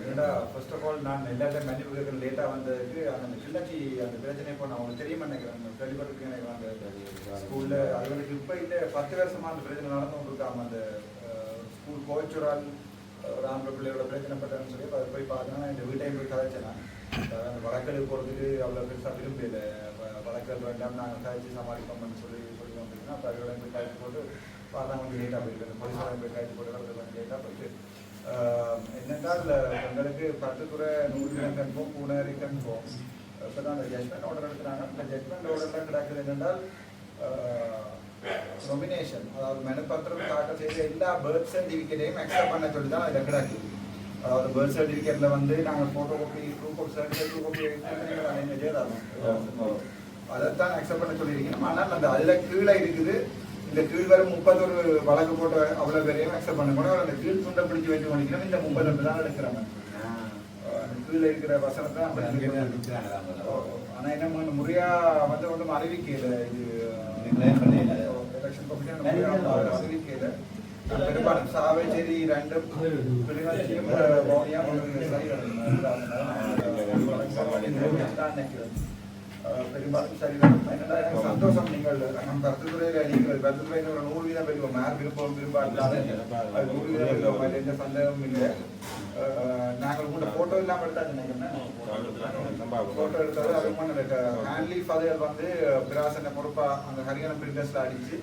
என்னடா first of all நான் எல்லா டைம் மன்னிப்பு லேட்டாக வந்ததுக்கு அந்த கிள்ளச்சி அந்த பிரச்சனை இப்போ நான் உங்களுக்கு தெரியுமா நினைக்கிறேன். கேள்விப்பட்டிருக்கேன் எனக்கு அந்த ஸ்கூலில் அவங்களுக்கு இப்போ இல்லை பத்து வருஷமாக அந்த பிரச்சனை நடந்து கொண்டிருக்காம அந்த ஸ்கூல் கோச்சுரால் ஒரு ஆம்பளை பிள்ளையோட பிரச்சனை பட்டேன்னு சொல்லி அதை போய் பார்த்தோன்னா இந்த வீட்டையும் போய் கதைச்சேன் நான். அந்த வழக்கெடுப்பு போகிறதுக்கு அவ்வளோ பெருசாக விரும்பல. வ- வேண்டாம் நாங்கள் கழிச்சு சமாளிப்போம்னு சொல்லி சொல்லி வந்தீங்கன்னா அப்போ அவர்களையும் போய் கழிச்சு போட்டு பார்த்தா கொஞ்சம் லேட்டாக போயிருக்கு போலீஸாரையும் போய் கழிச்சு போட்டு அவர்கள் கொஞ்சம் லேட்டாக போயிட்டு ஆஹ் என்னென்றால் எங்களுக்கு பட்டுத்துறை நூறு கண்போம் பூனேரி கண்போம் இப்போ தான் அந்த ஜட்மெண்ட் ஆர்டர் எடுக்கிறாங்க இந்த ஜட்மெண்ட் ஆர்டரில் கிடக்குது என்னென்றால் நொமினேஷன் அதாவது மனுப்பத்திரம் தாக்கல் செய்த எல்லா பர்த் சர்டிஃபிகேட்டையும் அக்செப்ட் பண்ண சொல்லி தான் அதில் கிடக்குது அதாவது பர்த் சர்டிஃபிகேட்டில் வந்து நாங்கள் photo copy proof of certificate proof of என்ன அதைத்தான் அக்செப்ட் பண்ண சொல்லியிருக்கீங்க ஆனால் அந்த அதில் கீழே இருக்குது இந்த கீழ் வரும் முப்பத்தொரு வழக்கு போட்ட அவ்வளோ பேரையும் அக்செப்ட் பண்ண கூட அந்த கீழ் துண்டை பிடிச்சி வச்சு பண்ணிக்கணும் இந்த முப்பது ரெண்டு தான் எடுக்கிறாங்க கீழே இருக்கிற வசனத்தை ஆனால் என்ன பண்ண முறையா வந்து ஒன்றும் அறிவிக்கல இது எலெக்ஷன் கமிஷன் அறிவிக்கல பெரும்பாலும் சாவேச்சேரி ரெண்டும் கிளிநொச்சியும் அஹ் பெரும்பாலும் சரிதான் என்னடா எனக்கு சந்தோஷம் நீங்கள் நம்ம கருத்துத்துறையில நீங்கள் கருத்துத்துறையில ஒரு நூறு வீதம் பெறுவோம் யார் விருப்பம் விரும்பாட்டாலும் அது நூறு வீதம் பெறுவோம் அதில் எந்த சந்தேகமும் இல்லை நாங்கள் கூட போட்டோ இல்லாம எடுத்தா நினைக்கிறேன் போட்டோ எடுத்தது அது மாதிரி ஹேண்ட்லி ஃபாதர் வந்து பிராசன பொறுப்பா அந்த ஹரியானா பிரிண்டர்ஸ்ல அடிச்சு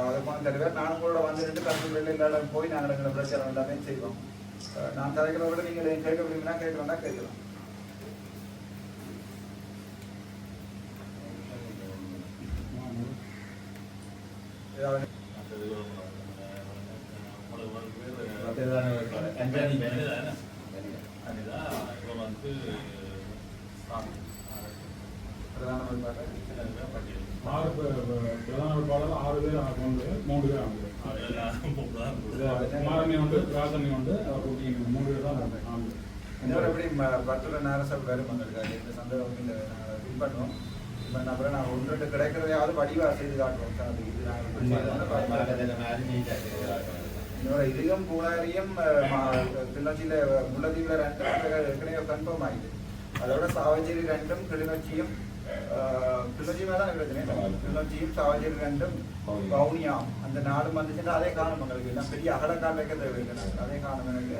அதை கொண்டு தருவார் நானும் கூட வந்து ரெண்டு கருத்துத்துறையில இல்லாத போய் நாங்கள் எங்களை பிரச்சாரம் எல்லாமே செய்வோம் நான் கதைக்கிறத விட நீங்கள் கேட்க விரும்பினா கேட்கலாம் கேட்கலாம் ஏதாவது பிரதான வேட்பாளர் ஆறு பேர் பிரதான வேட்பாளர் ஆறு பேர் அவங்க வந்து மூணு பேர் அவங்க குமாரணி உண்டு ராசனி உண்டு அவர் மூணு பேர் தான் அவங்க எப்படி பத்துல நேரசம் வரும் வந்திருக்காரு இந்த சந்தர்ப்பம் இல்லை இப்போ அப்புறம் நாங்கள் ஒன்று ரெண்டு கிடைக்கிறதையாவது வடிவாக செய்து காட்டுவோம் சார் இது நாங்கள் இன்னொரு இதுவும் பூனாரியும் கிளிநொச்சியில் முல்லதீவில் ரெண்டும் ஏற்கனவே கன்ஃபார்ம் ஆகிடுது அதோட சாவச்சேரி ரெண்டும் கிளிநொச்சியும் கிளிநொச்சி மேலே தான் பிரச்சனை கிளிநொச்சியும் சாவச்சேரி ரெண்டும் வவுனியா அந்த நாடும் வந்துச்சுன்னா அதே காணும் எங்களுக்கு. எல்லாம் பெரிய அகலக்கால் வைக்க தேவையில்லை நாங்கள் அதே காணும் எனக்கு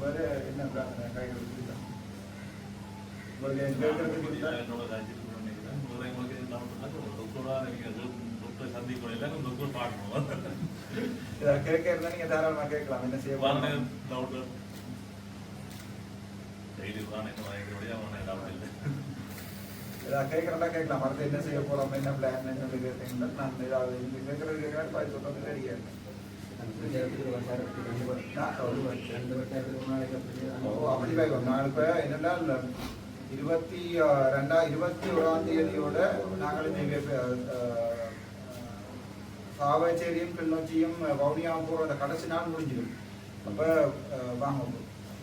வேறு என்ன பிரார்த்தனை? கைகள் கொடுத்தா உங்களுக்கு என் கேட்கறதுக்கு கொடுத்தா இதை கேட்க இருந்தா நீங்க தாராளமா கேட்கலாம் அடுத்து என்ன செய்ய போறோம் என்ன பிளான் என்ன கேட்டீங்கன்னா நான் ஏதாவது கேட்கறது சொல்றது அப்படி இப்ப இருபத்தி அஹ், ரெண்டா இருபத்தி ஓராம் தேதியோட நாங்கள் சாவச்சேரியும் கிளிநொச்சியும் வவுனியாவும் போகிற அந்த கடைசி நாள் முடிஞ்சிடும். அப்போ வாங்க.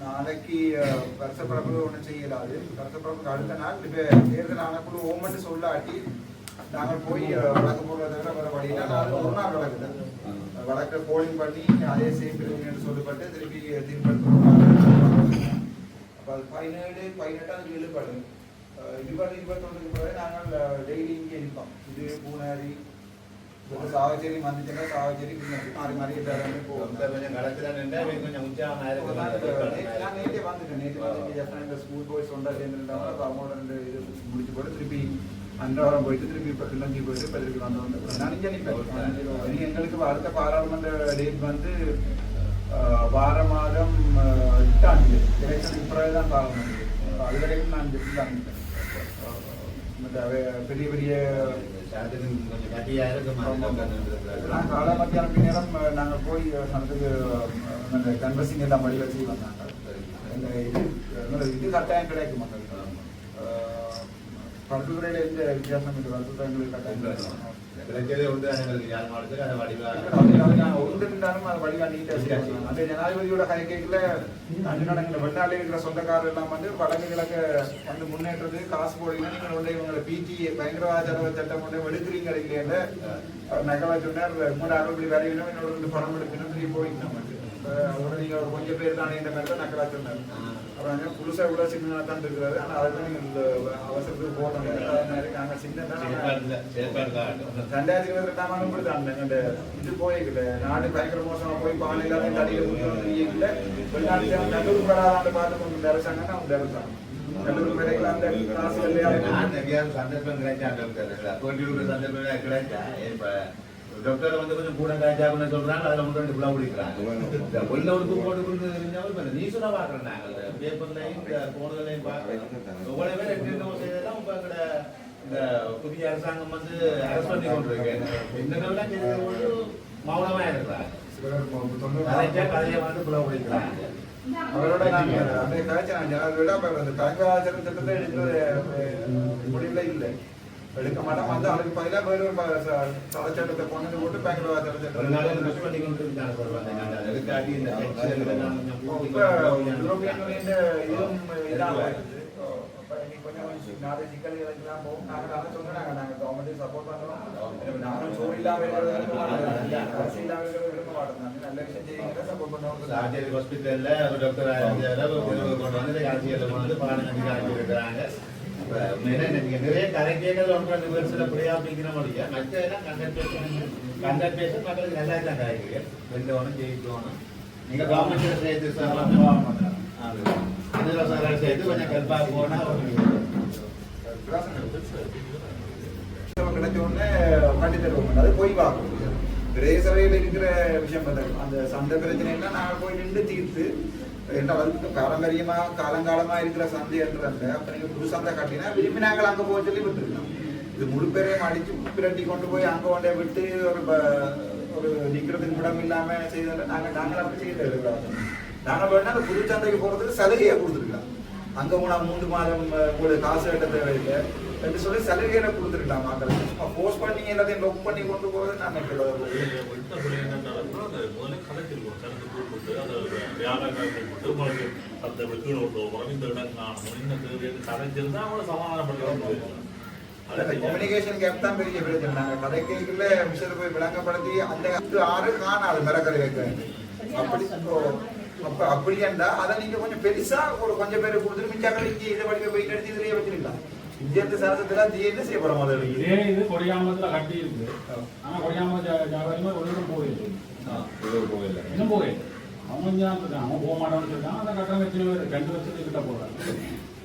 நாளைக்கு அஹ், வருஷப்பிறப்பு ஒன்றும் செய்யலாது வருஷப்பிறப்புக்கு அடுத்த நாள் இப்போ தேர்தல் ஆணைக்குழு ஓமெண்ட் சொல்லாட்டி நாங்கள் போய் வழக்கு போடுறத விட வேறு வழியில நாள் ஒரு நாள் வழக்கு தான் வழக்கை போலிங் பண்ணி அதே சேம் சொல்லப்பட்டு திருப்பி தீர்ப்பெடுத்து அப்போ அது பதினேழு பதினெட்டாவது இழுபடு இருபது இருபத்தொன்றுக்கு பிறகு நாங்கள் டெய்லி இங்கே இருப்போம் இது பூனாரி சாவச்சேரி வந்துச்சுன்னா சாவச்சேரி மாறி மாறி எல்லாருமே போவோம் நான் நேற்றே வந்துட்டேன் நேற்று வந்து ஜஸ்ட் இந்த ஸ்கூல் போய் சொன்னா சேர்ந்துருந்தாங்க அப்போ அவங்களோட ரெண்டு இது முடிச்சு போட்டு திருப்பி அன்றாடம் போயிட்டு திருப்பி இப்போ கிளம்பி போயிட்டு இப்போ திருப்பி வந்தோம் நான் இங்கே நிற்பேன் எங்களுக்கு அடுத்த பாராளுமன்ற டேட் வந்து வார மாதம் தேதி எலெக்ஷனுக்கு பிறகு தான் பாராளுமன்றம் அது வரைக்கும் நான் ஜெட்டு தான் நிற்பேன் மற்ற வே- பெரிய பெரிய நான் காலை மத்தியானம் நேரம் அஹ், நாங்க போய் சனத்துக்கு அந்த கன்வர்சிங் எல்லாம் வழி வச்சு வந்தாங்க எங்க இது எங்களோட இது கட்டாயம் கிடைக்கும் மக்களுக்கு பருத்துத்துறையில எந்த வித்தியாசம் இல்லை பருத்துத்துறை எங்களுக்கு கட்டாயம் கிடைக்கும் உண்டு எங்களுக்கு யார் அதை அது. அந்த ஜனாதிபதியோட அஞ்சு நடங்கிற வெளிநாட்டில் இருக்கிற சொந்தக்காரர் எல்லாம் வந்து வடக்கு கிழக்க வந்து முன்னேற்றது காசு போடுறீங்க நீங்க உடனே இவங்களை பிஜி பயங்கரவாத சட்டம் கொண்டு எடுக்கிறீங்க இல்லையாண்டு நகவா சொன்னார் மூணு அறுபது வரையிலும் என்னோட பணம் எடுக்கணும் போயிட்டு அதோட நீங்க ஒரு கொஞ்சம் பேர் தானே இந்த மாதிரி தான் நக்கலா சொன்னார் அப்புறம் புதுசா இவ்வளவு சின்ன தான் இருக்கிறாரு. ஆனா அதுக்கு நீங்க இந்த அவசரத்துக்கு போடணும் அதனால நாங்க சின்ன ரெண்டாயிரத்தி இருபத்தி ரெண்டாம் ஆண்டு கூட தான் அந்த இது போயிருக்கல நாடு பயங்கர மோசமா போய் பானை இல்லாத தடியில முடியல வெளிநாட்டுல நல்லூர் படாதாண்டு பார்த்து கொண்டு அரசாங்கம் அவங்க அரசாங்கம். நல்லூர் வரைக்கும் அந்த காசு இல்லையா? டாக்டர் வந்து கொஞ்சம் கூட காய்ச்சாக்குன்னு சொல்றாங்க அதுல ஒன்று ரெண்டு புலா குடிக்கிறாங்க உள்ள ஒரு போட்டு கொடுத்து தெரிஞ்சாலும் இப்ப நீ சொன்னா பாக்குறேன் நாங்கள். பேப்பர்லையும் போனதுலையும் பார்க்கிறோம் இவ்வளவு பேர் எட்டு டோஸ் இதெல்லாம் இப்ப எங்கட இந்த புதிய அரசாங்கம் வந்து அரசு பண்ணி கொண்டிருக்கு இந்த மௌனமா இருக்கிறாங்க. கதைச்சா கதையை வந்து புலா குடிக்கிறாங்க அவரோட நாங்க அந்த காய்ச்சல் நான் அதை விட அப்ப அந்த திட்டத்தை எடுக்கிறது முடியல இல்லை. எடுக்க மாட்டோம் வந்து அதுக்கு பதிலாக வேறு ஒரு சட்டத்தை கொண்டு போட்டு இன்னைக்கு கொஞ்சம் நிறைய சிக்கல்கள் எல்லாம் போகும். நாங்க அதான் சொன்னோம், நாங்க government support பண்றோம். இப்ப நாங்களும் சோறு இல்லாம இருக்கிறது விரும்ப மாட்டோம். அரிசி இல்லாம இருக்கிறது விரும்ப மாட்டோம். நாங்க நல்ல விஷயம் செய்யுங்க, support பண்ணுவோம். சார்ஜரி ஹாஸ்பிட்டல்ல ஒரு டாக்டர் கொண்டு வந்து பாடம் காட்சி இருக்கிறாங்க நிறைய கரைக்கேகள் ஒன்று ரெண்டு பேர் சில புரியா அப்படிங்கிற முடியும் மற்ற எல்லாம் கண்டக்ட் பேசணும் கண்டக்ட் பேச மக்களுக்கு நல்லா தான் காய்க்கு ரெண்டு ஒன்றும் ஜெயிக்கணும் நீங்க கவர்மெண்ட் சேர்த்து சொல்லலாம் அதில் சேர்த்து கொஞ்சம் கல்பாக போனா நம்ம கிடைச்ச உடனே கட்டி தருவோம். அது போய் பார்க்கும் பிரதேச சபையில் இருக்கிற விஷயம் வந்து அந்த சண்டை பிரச்சனை எல்லாம் நாங்கள் போய் நின்று தீர்த்து என்ன வந்து பாரம்பரியமா காலங்காலமா இருக்கிற சந்தை என்றாங்க அப்ப நீங்க புது சந்தை கட்டினா விரும்பி நாங்கள் அங்க போக சொல்லி விட்டுருக்கோம். இது முழு பேரையும் அடிச்சு பிரட்டி கொண்டு போய் அங்க கொண்டே விட்டு ஒரு ப- ஒரு நிக்கிறதுக்கு இடம் இல்லாம செய்ததில்ல நாங்க நாங்கள் அப்படி செய்யல நாங்க வேணா அந்த புது சந்தைக்கு போறதுக்கு சலுகையை கொடுத்துருக்கலாம். அங்க போனா மூன்று மாதம் கூட காசு கட்ட தேவையில்லை என்று சொல்லி சலுகையில கொடுத்துருக்கலாம். மக்களுக்கு போஸ்ட் பண்ணி எல்லாத்தையும் லொக் பண்ணி கொண்டு போறது நான் நினைக்கிறேன் விட்ட பிள்ளை என்ன நடக்குதோ அதை முதல்ல கலைச்சிருக்கோம் கூப்பிட்டு அதை வியாபாரம் கூப்பிட்டு உங்களுக்கு அந்த வெற்றி விட்டு இந்த இடம் காணும் இந்த தேவையை கலைச்சிருந்தா அவங்கள சமாதானப்படுத்த கம்யூனிகேஷன் கேப் தான் பெரிய பிரச்சனை. நாங்க கதை கேட்கல விஷயத்தை போய் விளங்கப்படுத்தி அந்த ஆறு காணாது மிரக்கறி வைக்க அப்படி அப்ப அதை கொஞ்சம் பெருசா ஒரு கொஞ்சம் பேர் கொடுத்துட்டு மிச்சாக்களுக்கு இதை படிக்க போய் எடுத்து இதுலயே வச்சிருக்கலாம். இந்தியத்து சரசத்துல அது என்ன செய்ய போறோம் முதல்ல? இதே இது கொடியாமத்துல கட்டி இருக்கு ஆனா கொடியாம ஜாபாரிமா ஒரு போயிருக்கு இன்னும் போயிருக்கு அவங்க கொஞ்சம் தான் இருக்காங்க அவன் போக மாட்டான்னு சொல்லிட்டாங்க அந்த கட்டணம் வச்சு ரெண்டு வருஷத்துக்கு கிட்ட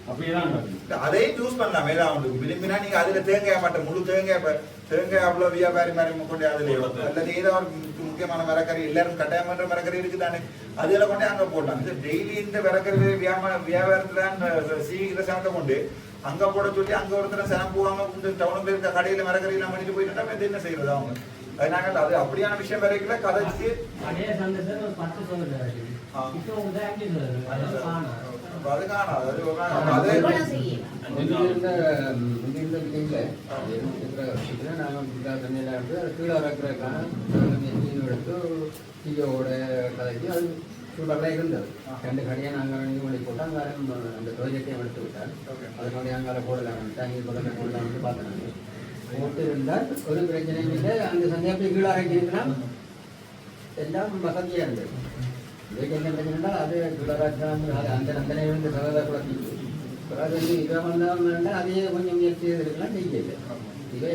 அப்படியேதான் நடக்குது அதையும் யூஸ் பண்ணலாம் ஏதாவது விரும்பினா நீங்க அதுல தேங்காய் மாட்டேன் முழு தேங்காய் தேங்காய் அவ்வளவு வியாபாரி மாதிரி கொண்டு அதுல அல்லது ஏதோ ஒரு முக்கிய- முக்கியமான மரக்கறி எல்லாரும் கட்டாயம் பண்ற மரக்கறி இருக்குதானே? அதுல கொண்டு அங்க போடலாம். இது டெய்லி இந்த மரக்கறி வியாபார வியாபாரத்துல சீக்கிர சாப்பிட்ட கொண்டு அங்க போட சொல்லி அங்க ஒருத்தர் சனம் போவாங்க இந்த டவுன் இருக்க கடையில மரக்கறி எல்லாம் பண்ணிட்டு போயிட்டு இது என்ன செய்யறது அவங்க? அதனால அது அப்படியான விஷயம் வரைக்கும் கதைச்சு அதே சந்தர்ப்பத்தில் ஒரு பத்து சொல்லுறாரு. இப்போ வந்து அஞ்சு சொல்லுறாரு அது காணாது அது ஒரு அது முந்தியிருந்த முந்தியிருந்த பிள்ளைங்கள இருக்கிற விஷயத்துல நாங்கள் புத்தா தண்ணியில் இருந்து கீழே இறக்குறதுக்கான மீன் எடுத்து டியோட கதைக்கு அது சூடாக இருந்தது. ரெண்டு கடையை நாங்கள் இது பண்ணி போட்டு அங்கே அந்த ப்ராஜெக்டையும் எடுத்து விட்டார். Okay. அதுக்காண்டி அங்கே போடலாம் டேங்கி போடல போடலாம்னு பார்த்தேன் போட்டிருந்தால் ஒரு பிரச்சனையும் இல்லை. அந்த சந்தேகத்தை கீழே இறக்கியிருக்கலாம் எல்லாம் வசதியாக இருந்தது இதுக்கு என்ன பிரச்சனைனா அது குளராட்டம் அந்த நந்தனை வந்து சகத குளத்திட்டு அது இதை வந்தவங்க அதையே கொஞ்சம் முயற்சி செய்திருக்கலாம் செய்யல இதை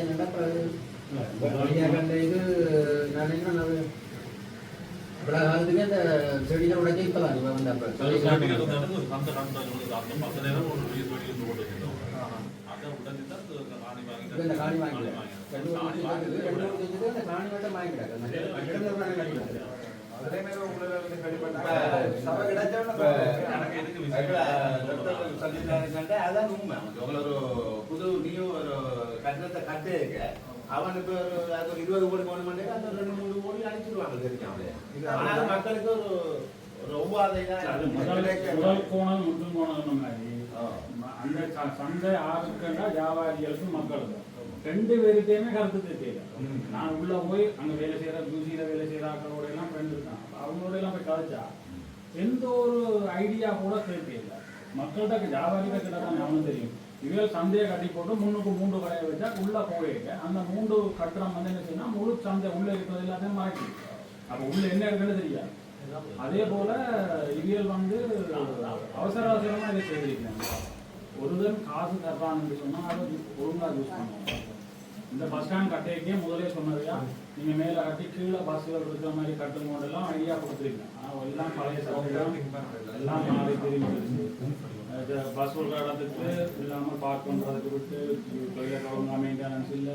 அந்த இது நான் என்ன இவ்வளோ காலத்துக்கு அந்த கண்டங்களுக்கு அந்த மற்ற நேரம் ஒரு பெரிய தொழில் இருந்து போட்டு வச்சிருந்தோம் அதை உடனே தான் காணி இப்போ இந்த காணி வாங்கி ரெண்டு வருஷம் இருக்குது. ரெண்டு வருஷம் இருக்குது, அந்த காணி மட்டும் அதே மாதிரி வந்து கடிப்பட்டாங்க சபை கிடைச்சவன அதான் உண்மை. உங்களை ஒரு புது நியூ ஒரு கட்டணத்தை கட்டு அவன் இப்ப ஒரு அது ஒரு இருபது கோடி போன மாட்டேங்க அந்த ரெண்டு மூணு கோடி அடிச்சிருவாங்க தெரியும் அவளே ஆனாலும் மக்களுக்கு ஒரு ஒவ்வாதை அது முதல் முதல் கோணம் முற்றும் கோணம் மாதிரி அந்த சந்தை ஆளுக்குன்னா வியாபாரிகளுக்கும் மக்களுக்கு ரெண்டு பேருக்கையுமே கருத்து தெரியல நான் உள்ள போய் அங்க வேலை செய்யற ஜூசியில வேலை செய்யற ஆக்களோட எல்லாம் ஃப்ரெண்ட் இருக்கான் அவங்களோட எல்லாம் போய் கதைச்சா எந்த ஒரு ஐடியா கூட தெரியல மக்கள்கிட்ட வியாபாரிகிட்ட கிட்ட தான் அவனும் தெரியும். இவங்க சந்தையை கட்டி போட்டு முன்னுக்கு மூன்று கடையை வச்சா உள்ள போயிருக்க அந்த மூன்று கட்டுறம் வந்து என்ன செய்யணும் முழு சந்தை உள்ள இருக்கிறது எல்லாத்தையும் மாற்றி. அப்ப உள்ள என்ன இருக்குன்னு தெரியாது. அதே போல இவியல் வந்து அவசர அவசரமா இதை செய்திருக்கிறாங்க. ஒருவன் காசு தர்றான்னு சொன்னா அதை ஒழுங்கா யூஸ் பண்ணுவோம் இந்த பஸ் ஸ்டாண்ட் கட்டைக்கே முதலே சொன்னதையா நீங்க மேல கட்டி கீழே பஸ்கள் இருக்கிற மாதிரி கட்டுங்க எல்லாம் ஐடியா கொடுத்துருக்கேன். ஆனா எல்லாம் பழைய சட்டம் எல்லாம் மாறி திரும்பி பஸ் ஒரு இடத்துக்கு இல்லாம பார்க் பண்றதுக்கு விட்டு டொய்லெட் ஒழுங்கா மெயின்டெனன்ஸ் இல்ல.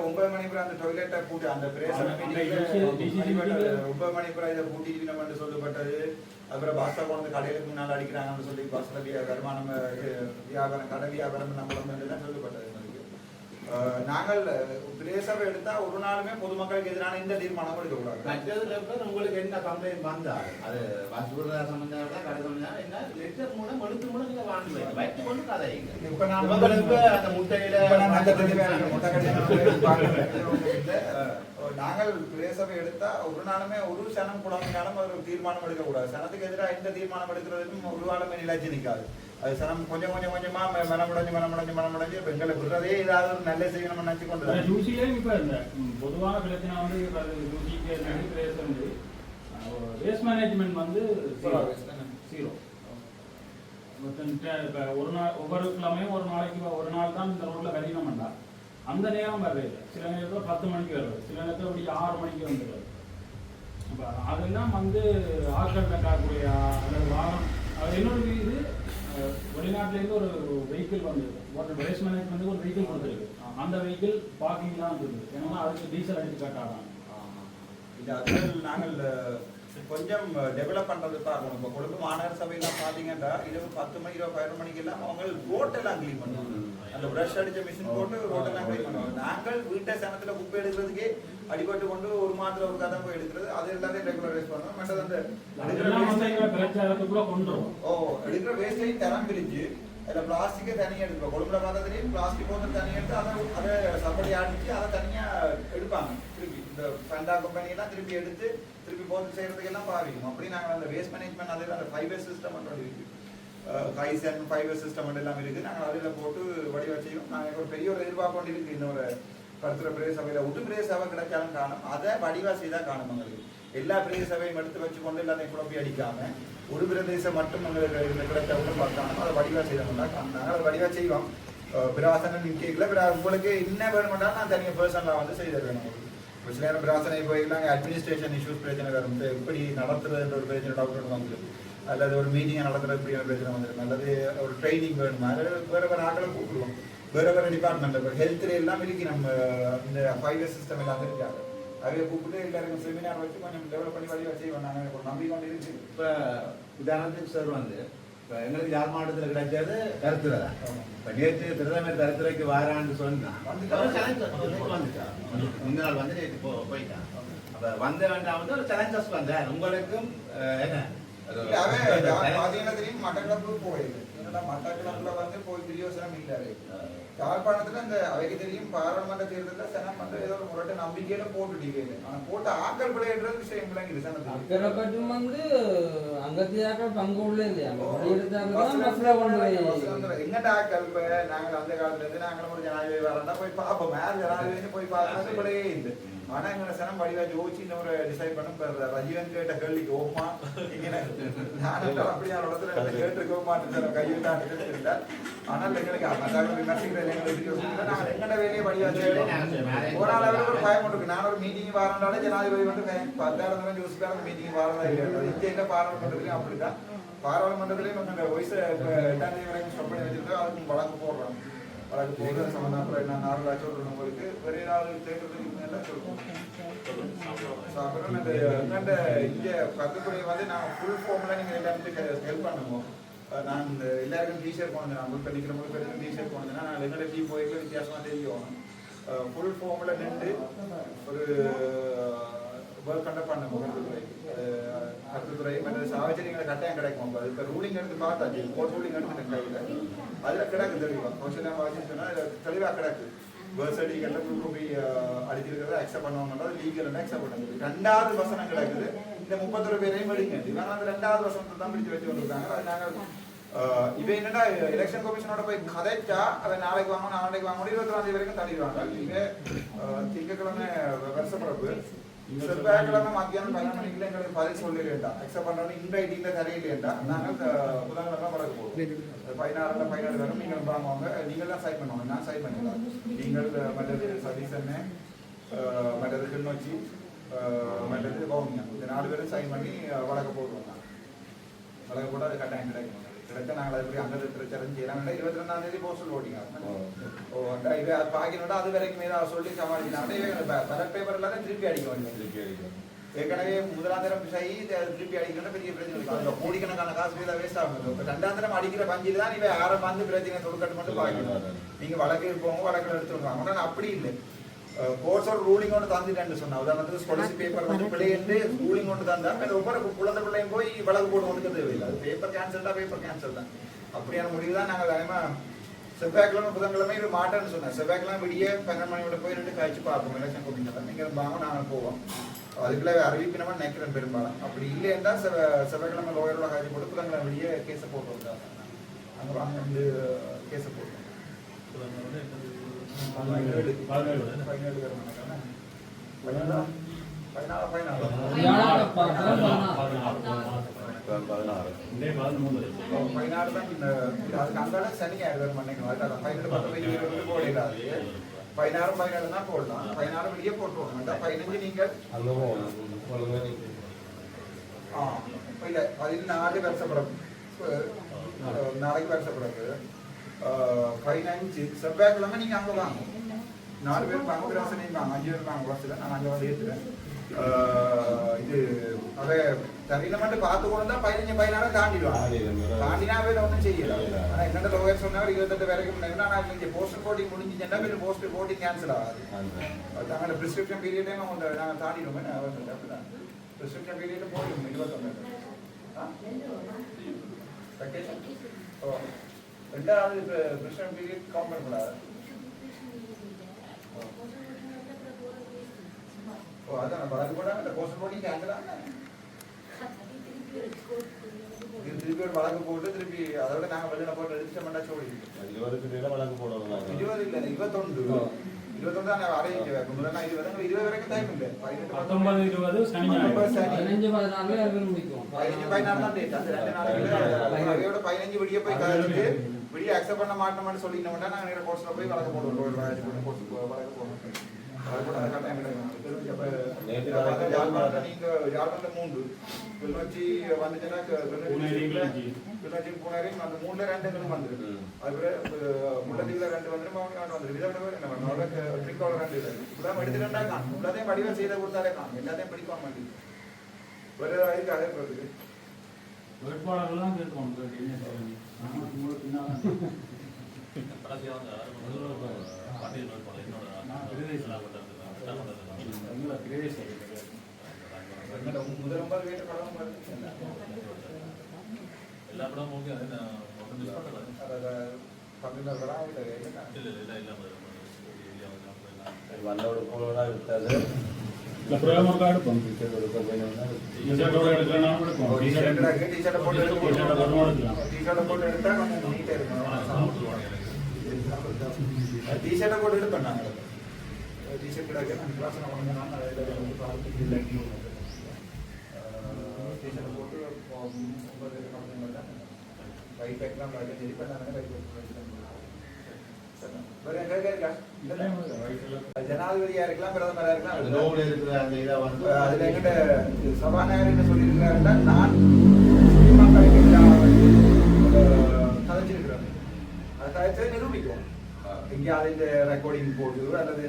ஒன்பது மணி பூரா அந்த அ பூட்டி, அந்த பிரேசர் அந்த- அந்த meeting ல DC அடிபட்டது. ஒன்பது மணி பூரா இதை பூட்டிட்டு நம்ம சொல்லப்பட்டது அப்புறம் பாஸ்டா கொண்டு கடையிலுக்கு முன்னால் அடிக்கிறாங்கன்னு சொல்லி பஸ்ல வியா- வருமானம் அஹ், இது வியாபாரம் கடை வியாபாரம் நம்ம எல்லாம் சொல்லப்பட்டது நாங்கள் பிரேசவை எடுத்தா ஒரு நாளுமே பொதுமக்களுக்கு எதிரான இந்த தீர்மானம் எடுக்கக்கூடாது. மற்றதுல உங்களுக்கு என்ன கம்ப்ளைண்ட் வந்தா? அது வசூல சம்பந்தம் கடை சம்பந்தம் என்ன? லெட்டர் மூலம் எழுத்து மூலம் நீங்க வாங்குவீங்க வைத்து கொண்டு கதைங்க இப்ப நான் அந்த முட்டையில நாங்கள் பிரேசவை எடுத்தா ஒரு நாளுமே ஒரு சனம் குழந்தைனாலும் ஒரு தீர்மானம் எடுக்கக்கூடாது. சனத்துக்கு எதிராக எந்த தீர்மானம் எடுக்கிறதுக்கும் ஒரு காலமே நிலைச்சு நிற்காது அது சனம் கொஞ்சம் கொஞ்சம் கொஞ்சமா மனமுடைஞ்சு மனமுடைஞ்சு மனமுடைஞ்சு இப்ப எங்களை விடுறதே ஏதாவது ஒரு நல்ல செய்யணும்னு நினைச்சு கொண்டு. ஜூசிலேயும் இப்ப இந்த பொதுவான பிரச்சனை வந்து இப்ப அது ஜூசிக்கு ரெண்டு பேர் வந்து வேஸ்ட் மேனேஜ்மெண்ட் வந்து? ஜீரோ இப்ப ஒரு நாள் ஒவ்வொரு கிழமையும் ஒரு நாளைக்கு ஒரு நாள் தான் இந்த ரோட்ல கடினம் பண்ணா. அந்த நேரம் வர்றது சில நேரத்தில் பத்து மணிக்கு வருது. சில நேரத்தில் இப்படி ஆறு மணிக்கு வந்துடுது. அப்போ அதெல்லாம் வந்து ஆட்கள் கட்டாக்கூடிய அல்லது வாகனம். அது இன்னொரு இது வெளிநாட்டிலேருந்து ஒரு வெஹிக்கிள் வந்தது. வாட்டர் வேஸ்ட் வந்து ஒரு வெஹிக்கிள் கொடுத்துருக்கு. அந்த வெஹிக்கிள் பார்க்கிங் தான் இருந்தது ஏன்னா அதுக்கு டீசல் அடித்து காட்டாதான் இது அதில் நாங்கள் கொஞ்சம் டெவலப் பண்றது பார்க்கணும் இப்போ கொழும்பு மாநகர சபையெல்லாம் பார்த்தீங்கன்னா இரவு பத்து மணி இரவு பதினொரு மணிக்கு எல்லாம் அவங்க ரோட்டெல்லாம் க்ளீன் பண்ணுவாங்க அந்த ப்ரஷ் அடிச்ச மிஷின் போட்டு ரோட்டெல்லாம் க்ளீன் பண்ணுவாங்க. நாங்கள் வீட்டை சனத்துல குப்பை எடுக்கிறதுக்கே அடிபட்டு கொண்டு ஒரு மாதத்துல ஒரு கதை போய் எடுக்கிறது. அது எல்லாத்தையும் ரெகுலரைஸ் பண்ணுவோம். மற்றது அந்த எடுக்கிற ஓ எடுக்கிற வேஸ்டையும் தரம் பிரிச்சு அதில் பிளாஸ்டிக்கை தனியாக எடுப்போம் கொழும்புல பார்த்ததுலேயும் பிளாஸ்டிக் போட்டு தனியாக எடுத்து அதை அதை சப்படி அடிச்சு அதை தனியாக எடுப்பாங்க. திருப்பி இந்த ஃபண்டா கம்பெனியெல்லாம் திருப்பி எடுத்து திருப்பி போட்டு செய்கிறதுக்கெல்லாம் பாவிக்கும் அப்படி நாங்கள் அந்த வேஸ்ட் மேனேஜ்மெண்ட் அதில் அந்த ஃபைபர் சிஸ்டம் ஒன்று இருக்கு. கைசன் ஃபைபர் சிஸ்டம் எல்லாம் இருக்குது நாங்கள் அதில் போட்டு வடிவ செய்வோம் நாங்கள் ஒரு பெரிய ஒரு எதிர்பார்ப்பு கொண்டு இருக்கு இன்னொரு படுத்துற பிரதேச சபையில். விட்டு பிரதேச சபை கிடைச்சாலும் காணும். அதை வடிவா செய்தால் காணும் எங்களுக்கு. எல்லா பிரதேச சபையும் எடுத்து வச்சு கொண்டு எல்லாத்தையும் குழப்பி அடிக்காமல் ஒரு பிரதேசம் மட்டும் எங்களுக்கு கிடைச்ச விட்டு பார்த்தாலும் அதை வடிவா செய்தோம்னா காணும். நாங்கள் அதை வடிவா செய்வோம். அஹ் பிராசனம் கேட்கல பிற உங்களுக்கு என்ன வேணுமெண்டா நான் தனியாக பர்சனலாக வந்து செய்து வேணும் உங்களுக்கு. ஒரு நேரம் பிராசனை போயிடலாம் அட்மினிஸ்ட்ரேஷன் இஷ்யூஸ் பிரச்சனை வரும் இந்த எப்படி நடத்துறதுன்ற ஒரு பிரச்சனை டவுட் வந்துருக்கு அல்லது ஒரு மீட்டிங்கை நடத்துறது எப்படியான பிரச்சனை வந்துருக்கு அல்லது ஒரு ட்ரைனிங் வேணுமா அல்லது வேற வேற ஆட்களை கூப்பிடுவோம் வேற வேற டிபார்ட்மெண்ட்ல இப்போ ஹெல்த்ல எல்லாம் இருக்கு நம்ம இந்த ஃபைவ் சிஸ்டம் எல்லாம் இருக்காங்க அவைய கூப்பிட்டு எல்லாருக்கும் செமினார் வச்சு கொஞ்சம் டெவலப் பண்ணி வழி வச்சு நாங்கள் ஒரு நம்பிக்கை இருக்கு இப்போ உதாரணத்துக்கு சார் வந்து இப்ப எங்களுக்கு யாழ் மாவட்டத்தில் கிடைச்சது? கருத்துரை தான். இப்ப நேற்று பிரதமர் கருத்துரைக்கு வாரான்னு சொன்னா வந்துட்டா. ஒரு challenge வந்து வந்துட்டா. முந்தின நாள் வந்து நேற்று போ- போயிட்டான். அப்ப வந்த வேண்டாம் வந்து ஒரு சேலஞ்சஸ் வந்தார் உங்களுக்கும் என்ன? இல்ல, மட்டக்களப்பு என்னடா மட்டக்களப்புல வந்து போய் பிரியோசனம் இல்லாரு யாழ்ப்பாணத்துல இந்த அவைக்கு தெரியும் பாராளுமன்ற தேர்தலில் சனம் வந்து ஏதோ ஒரு முரட்டு நம்பிக்கையில போட்டுட்டீங்க ஆனா போட்ட ஆக்கள் விளையாடுறது விஷயம் விளங்கிடு சனத்துக்கு வந்து அங்கத்தியாக்கள் பங்கு உள்ள இல்லையா? வெளியிடத்தாங்க தான் பஸ்ல கொண்டு போய் எங்கடா கல்வ நாங்கள் அந்த காலத்துல இருந்து நாங்களும் ஒரு ஜனாதிபதி வரண்டா போய் பார்ப்போம். யார் ஜனாதிபதி போய் பார்க்கறது இப்படியே இல்லை. ஆனா எங்களை சனம் வடிவா ஜோதிச்சு இன்னொரு டிசைட் பண்ணும் இப்ப ரஜீவன் கேட்ட கேள்விக்கு ஓமா இங்கே நான் அப்படியே இடத்துல கேட்டுருக்க மாட்டேன் கைவிட்டாண்டு இல்லை ஆனால் எங்களுக்கு அதான் விமர்சிக்கிற எங்களுக்கு. நாங்கள் எங்கட வேலையை வடிவா செய்யணும் ஒரு நாள் அவருக்கு ஒரு பயம் இருக்கு நான் ஒரு மீட்டிங் வரண்டாலே ஜனாதிபதி வந்து பத்தாயிரம் தடவை யோசிக்காத மீட்டிங் வரதா இல்லை எங்க பாராளுமன்றத்திலையும் அப்படிதான் பாராளுமன்றத்திலையும் நம்ம இந்த வயசு எட்டாம் தேதி வரைக்கும் ஸ்டாப் பண்ணி வச்சிருக்கோம் அதுக்கு வழக்கு போடுறோம் வழக்கு போகிற சம்பந்தம் அப்புறம் என்ன நாலு லட்சம் சொல்லணும் உங்களுக்கு பெரிய நாள் தேர்தலுக்கு எல்லாம் சொல்லுவோம்? ஸோ அப்புறம் இந்த என்னென்ன இங்கே பக்கத்துடைய வந்து நான் ஃபுல் ஃபார்மில் நீங்கள் எல்லாத்துக்கும் ஹெல்ப் பண்ணுவோம். நான் இந்த எல்லாருக்கும் டிஷர்ட் கொண்டு நான் முழுக்க நிற்கிற முழுக்க பேருக்கு டிஷர்ட் கொண்டு நான் எங்களோட டீ போயிட்டு வித்தியாசமாக தெரியும். ஃபுல் ஃபார்மில் நின்று ஒரு ஒர்க் கண்டக்ட் பண்ணுவோம் கருத்துத்துறை மற்ற சாவச்சரியங்களை கட்டாயம் கிடைக்கும். இப்போ ரூலிங் எடுத்து பார்த்தாச்சு. கோர்ட் ரூலிங் எடுத்து கையில். அதில் கிடக்கு தெளிவாக கௌசல்யா வாசி சொன்னால் அதில் தெளிவாக கிடக்கு. பேர்த் சர்டிஃபிகேட்டில் ப்ரூஃப் காப்பி அடிச்சிருக்கிறத அக்செப்ட் பண்ணுவாங்கன்றது லீகல் அக்செப்ட் பண்ணுறது ரெண்டாவது வசனம் கிடக்குது. இந்த முப்பத்தொரு பேரையும் படிங்க. இவங்க அந்த ரெண்டாவது வசனத்தை தான் பிடிச்சு வச்சு கொண்டிருக்காங்க. அது நாங்கள் ஆஹ் என்னடா எலெக்ஷன் கமிஷனோட போய் கதைச்சா அதை நாளைக்கு வாங்க நாளைக்கு வாங்க இருபத்தி தேதி வரைக்கும் தள்ளிடுவாங்க. இவ ஆஹ் திங்கட்கிழமை வருஷப்பிறப்பு செவ்வாய்க்கிழமை மத்தியானம் பன்னெண்டு மணிக்குள்ள எங்களுக்கு பதில் சொல்லிடுண்டா அக்செப்ட் பண்ணணும் இன்வைட்டிங்ல தரையிலேண்டா நாங்கள் புதன்கிழமை வழக்கு போடுவோம் பதினாறுல பதினாறு வரும் நீங்கள் வாங்குவாங்க நீங்கள் தான் சைன் பண்ணுவாங்க. நான் சைன் பண்ணிடலாம் நீங்கள் மற்றது ஆஹ் மற்றது கிண்ணோச்சி மற்றது பவுனியா இந்த நாலு பேரும் சைன் பண்ணி வழக்கு போடுவோம் வழக்கு போட்டு அது கட்டாயம் கிடைக்கும். நாங்கள் ரெண்டாம் தேதி போஸ்டல் ஓட்டிங்க ஓ அண்டா இவ அது வரைக்கும் ஏதாவது சொல்லி சமாளிக்கிறாங்க இவங்க பேப்பர் இல்லாத திருப்பி அடிக்க வேண்டியது ஏற்கனவே முதலாம் தரம் சை திருப்பி அடிக்கணும் பெரிய பிரச்சனை அதுல கோடிக்கணக்கான காசு போய் வேஸ்ட் ஆகும் இப்போ ரெண்டாம் தரம் அடிக்கிற பஞ்சில் தான் இவன் ஆரம் வந்து பிரச்சனை தொடுக்கட்டு மட்டும் பாக்கணும் நீங்க வழக்கு போங்க வழக்கில் எடுத்துருவாங்க ஆனால் அப்படி இல்லை கோர்ட்ஸோட ரூலிங் ஒன்று தந்துட்டேன்னு சொன்னா உதாரணத்துக்கு ஸ்காலர்ஷிப் பேப்பர் வந்து பிள்ளைன்னு ரூலிங் ஒன்று தந்தா அது ஒவ்வொரு குழந்தை பிள்ளையும் போய் வழக்கு போட்டு கொடுக்க தேவையில்லை. அது பேப்பர் கேன்சல் தான் பேப்பர் கேன்சல் தான். அப்படியான முடிவு தான் நாங்கள் அதிகமா செவ்வாய்க்கிழமை புதன்கிழமை இது மாட்டேன்னு சொன்னேன். செவ்வாய்க்கிழமை விடிய பன்னெண்டு மணியோட போய் ரெண்டு கழிச்சு பார்ப்போம் எலெக்ஷன் கமிஷனில் நீங்கள் வாங்க நாங்கள் போவோம். அதுக்குள்ள அறிவிப்பினமா நினைக்கிறேன் பெரும்பாலும். அப்படி இல்லைன்னா செவ செவ்வாய்க்கிழமை லோயரோட காய்ச்சி போட்டு புதன்கிழமை வெளியே கேஸை போட்டு வந்தாங்க அங்கே வாங்க வந்து கேஸை போட்டோம் பதினாறு. பதினாறு தான் அதுக்கு அங்கால சனி ஞாயிறு வரும் நினைக்கிறேன் பதினெட்டு பத்தொன்பது இருபது வந்து பதினாறு பதினேழு தான் போடலாம் பதினாறு வெளியே போட்டுருவாங்க பதினஞ்சு நீங்கள் ஆ இல்ல பதினாலு வருஷப்படம் நாளைக்கு வருஷப்படக்கு பதினஞ்சு செவ்வாய்க்கிழமை நீங்க அங்க வாங்க. நாலு பேர் வாங்க ஒரு வருஷம் வாங்க அஞ்சு பேர் வாங்க பஸ்ஸில் நான் அங்கே வந்து ஏற்றுறேன் இது அதை தரையில மட்டும் பார்த்து கொண்டு தான் பதினஞ்சு பதினாறு தாண்டிடுவாங்க. தாண்டினாவே ஒன்றும் செய்யல. ஆனா என்னோட லோயர் சொன்னவர் இருபத்தெட்டு வரைக்கும் நான் இங்கே போஸ்டர் போட்டிங் முடிஞ்சுச்சுன்னா பேர் போஸ்டர் போட்டிங் கேன்சல் ஆகாது. நாங்கள் ப்ரிஸ்கிரிப்ஷன் பீரியடே நம்ம நாங்கள் தாண்டிடுவோம். அப்படிதான் ப்ரிஸ்கிரிப்ஷன் பீரியட் போடுவோம் இருபத்தொன்னு. வெக்கேஷன் ஓ. ரெண்டாவது ப்ரிஸ்கிரிப்ஷன் பீரியட் கவுண்ட் பண்ணக்கூடாது ஓ அதான் வழக்கு போடாங்க இந்த போஸ்டர் போட்டிங் கேன்சல் ஆகாது இது திருப்பி ஒரு வழக்கு போட்டு திருப்பி அதோட நாங்கள் வெளியில் போட்டு ரெஜிஸ்டர் சோடி இருபது இல்லை இருபத்தொன்று. இருபத்தொன்று நான் வைப்பேன் முதல்ல இருபது இருபது வரைக்கும் டைம் இல்லை. பத்தொன்பது இருபது சனி பதினஞ்சு பதினாறு பேர் முடிக்கும். பதினஞ்சு பதினாறு தான் டேட் அந்த ரெண்டு நாளைக்கு அவையோட பதினஞ்சு விடிய போய் கழிச்சுட்டு விடிய அக்செப்ட் பண்ண மாட்டோம்னு சொல்லிட்டோம்னா நாங்கள் நேர கோர்ஸ்ல போய் வழக்கு போடுவோம். ரோல் வழக்கு போட்டு கோர்ஸ் வழக்கு போடுவோம் மூன்று. கிளிநொச்சி வந்துச்சுன்னா பூனேரி, கிளிநொச்சி. பூனேரியும் அந்த மூணுல ரெண்டு எங்களுக்கு வந்துருக்கு. அதுக்கப்புறம் முள்ளத்தீவுல ரெண்டு வந்துடும் அவங்க வந்துருக்கு இதை விட என்ன பண்ணோம் ட்ரிக்கோல ரெண்டு இல்லை இப்பதான் எடுத்துட்டா காணும் எல்லாத்தையும் வடிவம் செய்த கொடுத்தாலே காணும் எல்லாத்தையும் படிக்க மாட்டேங்குது. ஒரு வயதுக்கு அதே போகுது வேட்பாளர்கள்லாம் கேட்கணும் கேட்டு என்ன சொல்லுங்க நாம உங்களுக்கு பின்னால கடைசியா வந்து ஆறு மணி நேரம் பாண்டியன் வேட்பாளர் என்னோட நான் பிரதேச எங்களை பிரதேச என்னோட முதல் ஒன்பது வீட்டு படம் வருது. எல்லா படமும் ஜனாதிபதியா இருக்கலாம் பிரதமரா இருக்கலாம் அந்த நோவுல இருக்கிற அந்த இதை வந்து அதுல எங்கிட்ட சபாநாயகர் என்ன நான் வந்து கதைச்சிருக்கிறேன் அதை கதைச்சதை நிரூபிக்கும் எங்கேயாவது இந்த ரெக்கார்டிங் போட்டு அல்லது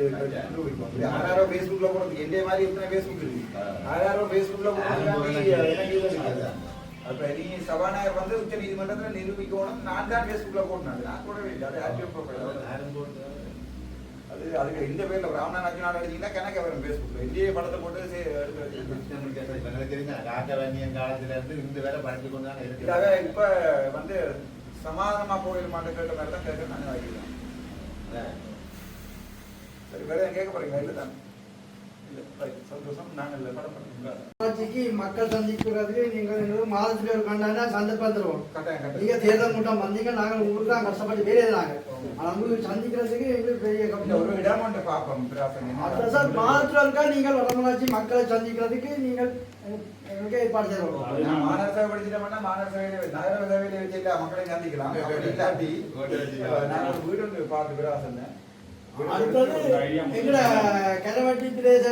நிரூபிக்கும் இது யாராரோ ஃபேஸ்புக்ல போடுறது எந்த மாதிரி எத்தனை ஃபேஸ்புக் இருக்கு? யாராரோ ஃபேஸ்புக்ல போடுறது அப்ப நீ சபாநாயகர் வந்து உச்ச நீதிமன்றத்துல நிரூபிக்கணும். நான் தான் ஃபேஸ்புக்ல போட்டேன் நான் போடவே இல்லை. அது ஆக்டிவ் ப்ரொஃபைல் அது அதுக்கு இந்த பேர்ல ராமநாத் அர்ஜுனா எடுத்தீங்கன்னா கணக்க வரும் ஃபேஸ்புக்கில் இந்திய படத்தை போட்டு காலத்துல இருந்து இந்த வேலை படிச்சு கொண்டு இருக்கு. இப்ப வந்து சமாதானமா போயிட மாட்டேன் கேட்ட மாதிரி தான் கேட்க நானே வாங்கிக்கிறேன். சரி வேற கேட்க போறீங்களா? இல்லை தான். மக்கள் சந்திக்கிறதுக்கு நீங்கள் எங்களுக்கு மாதத்துல ஒரு கண்டானா சந்தர்ப்பம் தருவோம் கட்டாயம் நீங்க தேர்தல் கூட்டம் வந்தீங்க நாங்கள் உங்களுக்கு தான் கஷ்டப்பட்டு வேலையை நாங்க ஆனா உங்களுக்கு சந்திக்கிறதுக்கு எங்களுக்கு பெரிய ஒரு இடம் பார்ப்போம் சார் மாதத்துல இருக்கா நீங்கள் மக்களை சந்திக்கிறதுக்கு நீங்கள் எங்க- எங்களுக்கு ஏற்பாடு செய்வோம் நான் மாநகர சபை படிச்சிட்டோம்னா மாநகர சபையில நகர மக்களையும் சந்திக்கலாம். அப்படி இல்லாட்டி வீடு பார்த்து எங்கட கரவட்டி பிரதேச